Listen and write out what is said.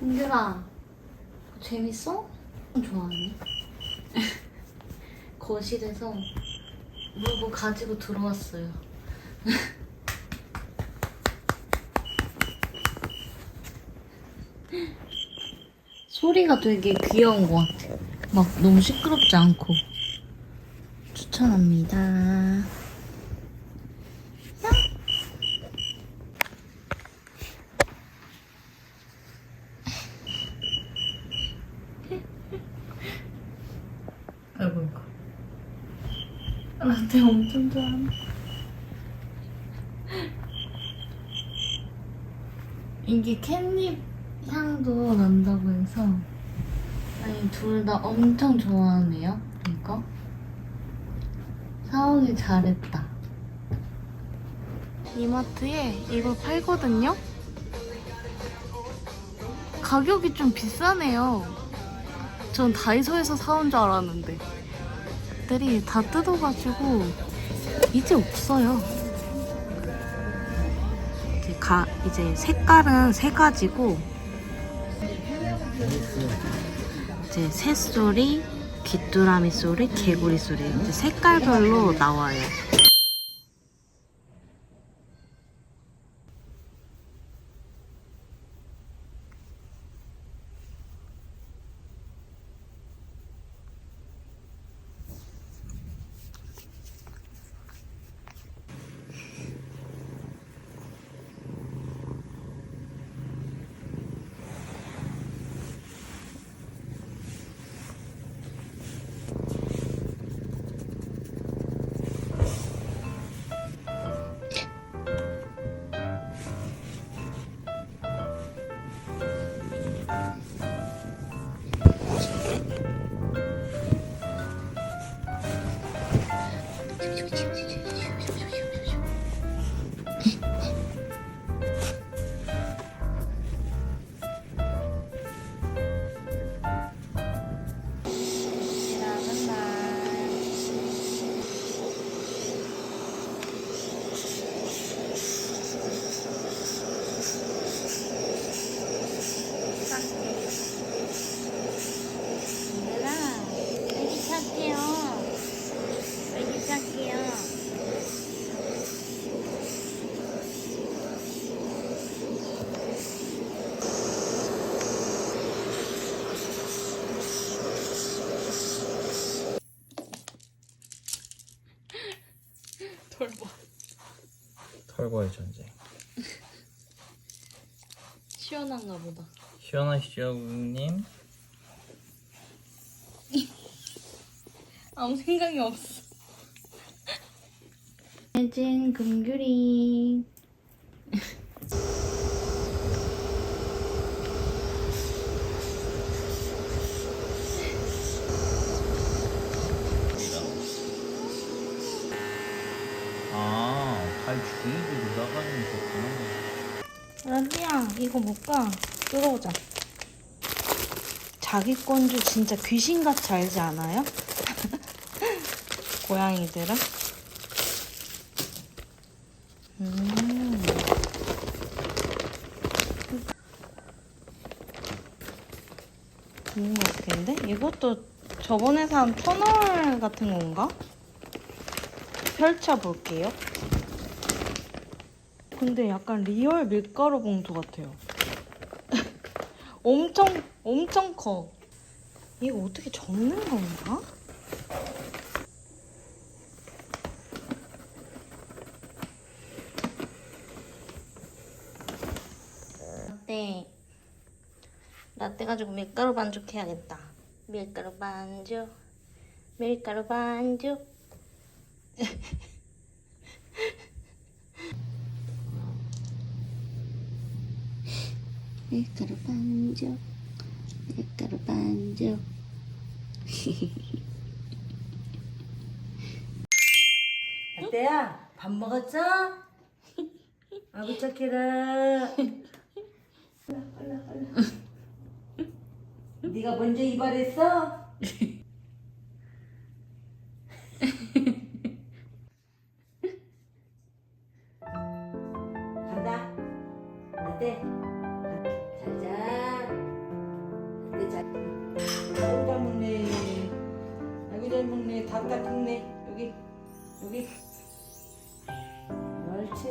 은규라 재밌어? 좋아하니? 거실에서 물고 가지고 들어왔어요. 소리가 되게 귀여운 것 같아. 막 너무 시끄럽지 않고. 추천합니다. 아이고 이거. 라떼 엄청 좋아하네. 이게 캣닙 향도 난다고 해서 아니 둘 다 엄청 좋아하네요. 이거 사오길 잘했다. 이마트에 이거 팔거든요. 가격이 좀 비싸네요. 전 다이소에서 사온 줄 알았는데 애들이 다 뜯어가지고 이제 없어요. 이제 가 이제 색깔은 세 가지고 이제 새소리, 귀뚜라미 소리, 개구리 소리 이제 색깔별로 나와요. 去吧去去去 돌봐. 털과의 전쟁. 시원한가 보다. 시원하시죠, 고객님? 아무 생각이 없어. 해진 금귤이. 아, 발 주위로 나가는 거구나. 라비야, 이거 뭘까? 뜯어보자. 자기 건줄 진짜 귀신같이 알지 않아요? 고양이들은? 음. 음, 어떻게인데? 이것도 저번에 산 터널 같은 건가? 펼쳐볼게요. 근데 약간 리얼 밀가루 봉투 같아요. 엄청 엄청 커. 이거 어떻게 접는 건가? 라떼 라떼 가지고 밀가루 반죽 해야겠다. 밀가루 반죽 밀가루 반죽 밀가루 반죽 밀가루 반죽 라떼야 밥 먹었어? 아구 착해라 네가 먼저 이발했어? 때. 잘자 근데 잘 아우 잘 먹네 아기 잘 먹네 닭 같은 네 여기 여기. 멀지.